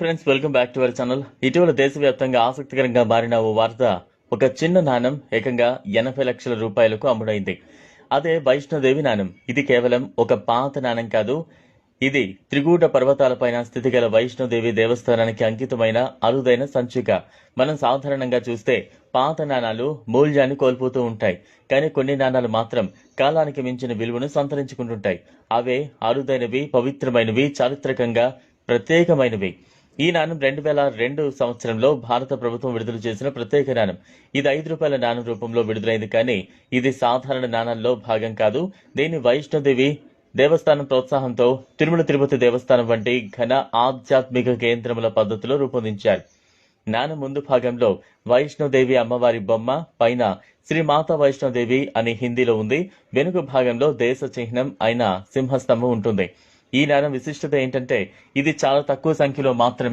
Friends welcome back to our channel ఇటీవల దేశవ్యాప్తంగా ఆసక్తికరంగా మారిన ఓ వార్త ఒక చిన్న నాణం ఏకంగా ఎనభై లక్షల రూపాయలకు అమ్ముడైంది. అదే వైష్ణోదేవి నాణం. ఇది కేవలం ఒక పాత నాణం కాదు ఇది త్రిగూట పర్వతాలపైన స్థితిగల వైష్ణోదేవి దేవస్థానానికి అంకితమైన అరుదైన సంచిక. మనం సాధారణంగా చూస్తే పాత నాణాలు మూల్యాన్ని కోల్పోతూ ఉంటాయి కానీ కొన్ని నాణాలు మాత్రం కాలానికి మించిన విలువను సంతరించుకుంటుంటాయి. అవే అరుదైనవి పవిత్రమైనవి చారిత్రకంగా ప్రత్యేకమైనవి. ఈ నాణం రెండు వేల రెండు సంవత్సరంలో భారత ప్రభుత్వం విడుదల చేసిన ప్రత్యేక నాణం. ఇది ఐదు రూపాయల నాణం రూపంలో విడుదలైంది కానీ ఇది సాధారణ నాణాల్లో భాగం కాదు. దీన్ని వైష్ణోదేవి దేవస్థానం ప్రోత్సాహంతో తిరుమల తిరుపతి దేవస్థానం వంటి ఘన ఆధ్యాత్మిక కేంద్రముల పద్ధతిలో రూపొందించారు. నాణం ముందు భాగంలో వైష్ణోదేవి అమ్మవారి బొమ్మ పైన శ్రీ మాతా వైష్ణోదేవి అని హిందీలో ఉంది. వెనుక భాగంలో దేశ చిహ్నం అయిన సింహస్తంభం ఉంటుంది. ఈ నేరం విశిష్టత ఏంటంటే ఇది చాలా తక్కువ సంఖ్యలో మాత్రమే